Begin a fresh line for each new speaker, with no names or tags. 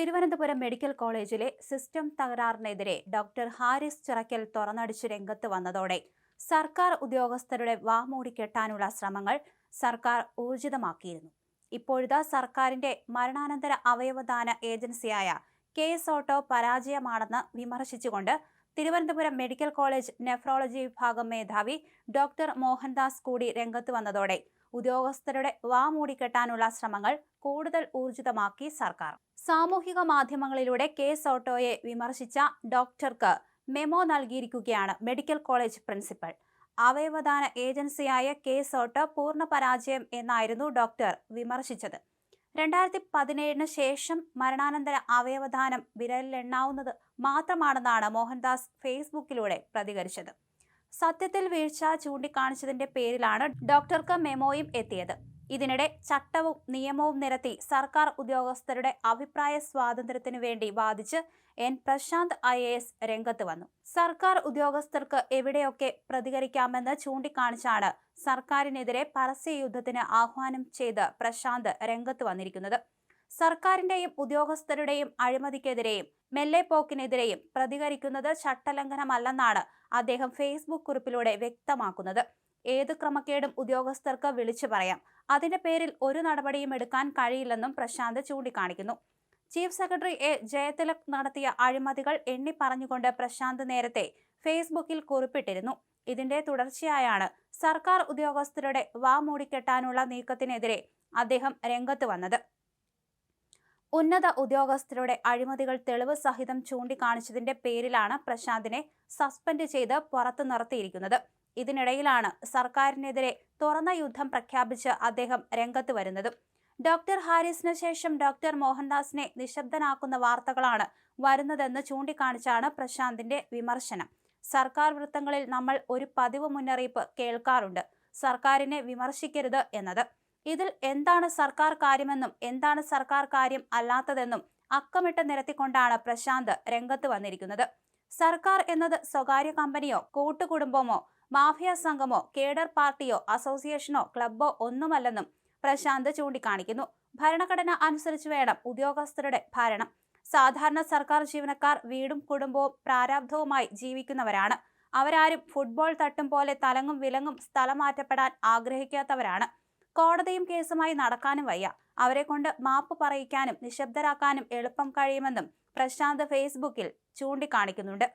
Thiruvananthapuram medical കോളേജിലെ system തകരാറിനെതിരെ doctor Haris Chirakkal തുറന്നടിച്ച് രംഗത്ത് വന്നതോടെ സർക്കാർ ഉദ്യോഗസ്ഥരുടെ വാമൂടിക്കെട്ടാനുള്ള ശ്രമങ്ങൾ സർക്കാർ ഊർജിതമാക്കിയിരുന്നു. ഇപ്പോഴത്തെ സർക്കാരിന്റെ മരണാനന്തര അവയവദാന ഏജൻസിയായ കെ എസ് ഓട്ടോ പരാജയമാണെന്ന് വിമർശിച്ചുകൊണ്ട് തിരുവനന്തപുരം മെഡിക്കൽ കോളേജ് നെഫ്രോളജി വിഭാഗം മേധാവി ഡോക്ടർ മോഹൻദാസ് കൂടി രംഗത്ത് വന്നതോടെ ഉദ്യോഗസ്ഥരുടെ വാമൂടിക്കെട്ടാനുള്ള ശ്രമങ്ങൾ കൂടുതൽ ഊർജിതമാക്കി സർക്കാർ. സാമൂഹിക മാധ്യമങ്ങളിലൂടെ കേസ് ഓട്ടോയെ വിമർശിച്ച ഡോക്ടർക്ക് മെമോ നൽകിയിരിക്കുകയാണ് മെഡിക്കൽ കോളേജ് പ്രിൻസിപ്പൽ. അവയവദാന ഏജൻസിയായ കേസ് ഓട്ടോ പൂർണ പരാജയം എന്നായിരുന്നു ഡോക്ടർ വിമർശിച്ചത്. രണ്ടായിരത്തി പതിനേഴിന് ശേഷം മരണാനന്തര അവയവദാനം വിരലിലെണ്ണാവുന്നത് മാത്രമാണെന്നാണ് മോഹൻദാസ് ഫേസ്ബുക്കിലൂടെ പ്രതികരിച്ചത്. സത്യത്തിൽ വീഴ്ച ചൂണ്ടിക്കാണിച്ചതിന്റെ പേരിലാണ് ഡോക്ടർക്ക് മെമോയും എത്തിയത്. ഇതിനിടെ ചട്ടവും നിയമവും നിരത്തി സർക്കാർ ഉദ്യോഗസ്ഥരുടെ അഭിപ്രായ സ്വാതന്ത്ര്യത്തിനു വേണ്ടി വാദിച്ച് N. Prashanth I. A. S. രംഗത്ത് വന്നു. സർക്കാർ ഉദ്യോഗസ്ഥർക്ക് എവിടെയൊക്കെ പ്രതികരിക്കാമെന്ന് ചൂണ്ടിക്കാണിച്ചാണ് സർക്കാരിനെതിരെ പരസ്യ യുദ്ധത്തിന് ആഹ്വാനം ചെയ്ത് പ്രശാന്ത് രംഗത്ത് വന്നിരിക്കുന്നത്. സർക്കാരിന്റെയും ഉദ്യോഗസ്ഥരുടെയും അഴിമതിക്കെതിരെയും മെല്ലെപ്പോക്കിനെതിരെയും പ്രതികരിക്കുന്നത് ചട്ടലംഘനമല്ലെന്നാണ് അദ്ദേഹം ഫേസ്ബുക്ക് കുറിപ്പിലൂടെ വ്യക്തമാക്കുന്നത്. ഏത് ക്രമക്കേടും ഉദ്യോഗസ്ഥർക്ക് വിളിച്ചു പറയാം. അതിന്റെ പേരിൽ ഒരു നടപടിയും എടുക്കാൻ കഴിയില്ലെന്നും പ്രശാന്ത് ചൂണ്ടിക്കാണിക്കുന്നു. Chief secretary A. ജയതിലക് നടത്തിയ അഴിമതികൾ എണ്ണി പറഞ്ഞുകൊണ്ട് പ്രശാന്ത് നേരത്തെ ഫേസ്ബുക്കിൽ കുറിപ്പിട്ടിരുന്നു. ഇതിന്റെ തുടർച്ചയായാണ് സർക്കാർ ഉദ്യോഗസ്ഥരുടെ വാ മൂടിക്കെട്ടാനുള്ള നീക്കത്തിനെതിരെ അദ്ദേഹം രംഗത്ത് വന്നത്. ഉന്നത ഉദ്യോഗസ്ഥരുടെ അഴിമതികൾ തെളിവ് സഹിതം ചൂണ്ടിക്കാണിച്ചതിന്റെ പേരിലാണ് പ്രശാന്തിനെ സസ്പെൻഡ് ചെയ്ത് പുറത്തു നിർത്തിയിരിക്കുന്നത്. ഇതിനിടയിലാണ് സർക്കാരിനെതിരെ തുറന്ന യുദ്ധം പ്രഖ്യാപിച്ച് അദ്ദേഹം രംഗത്ത് വരുന്നത്. ഡോക്ടർ ഹാരിസിന് ശേഷം ഡോക്ടർ മോഹൻദാസിനെ നിശബ്ദനാക്കുന്ന വാർത്തകളാണ് വരുന്നതെന്ന് ചൂണ്ടിക്കാണിച്ചാണ് പ്രശാന്തിന്റെ വിമർശനം. സർക്കാർ വൃത്തങ്ങളിൽ നമ്മൾ ഒരു പതിവ് മുന്നറിയിപ്പ് കേൾക്കാറുണ്ട്. സർക്കാരിനെ വിമർശിക്കരുത് എന്നത്. ഇതിൽ എന്താണ് സർക്കാർ കാര്യമെന്നും എന്താണ് സർക്കാർ കാര്യം അല്ലാത്തതെന്നും അക്കമിട്ട് നിരത്തിക്കൊണ്ടാണ് പ്രശാന്ത് രംഗത്ത് വന്നിരിക്കുന്നത്. സർക്കാർ എന്നത് സ്വകാര്യ കമ്പനിയോ കൂട്ടുകുടുംബമോ മാഫിയ സംഘമോ കേഡർ പാർട്ടിയോ അസോസിയേഷനോ ക്ലബ്ബോ ഒന്നുമല്ലെന്നും പ്രശാന്ത് ചൂണ്ടിക്കാണിക്കുന്നു. ഭരണഘടന അനുസരിച്ച് വേണം ഉദ്യോഗസ്ഥരുടെ ഭരണം. സാധാരണ സർക്കാർ ജീവനക്കാർ വീടും കുടുംബവും പ്രാരാബ്ധവുമായി ജീവിക്കുന്നവരാണ്. അവരാരും ഫുട്ബോൾ തട്ടും പോലെ തലങ്ങും വിലങ്ങും സ്ഥലം മാറ്റപ്പെടാൻ ആഗ്രഹിക്കാത്തവരാണ്. കോടതിയും കേസുമായി നടക്കാനും വയ്യ. അവരെ കൊണ്ട് മാപ്പ് പറയിക്കാനും നിശബ്ദരാക്കാനും എളുപ്പം കഴിയുമെന്നും പ്രശാന്ത് ഫേസ്ബുക്കിൽ ചൂണ്ടിക്കാണിക്കുന്നുണ്ട്.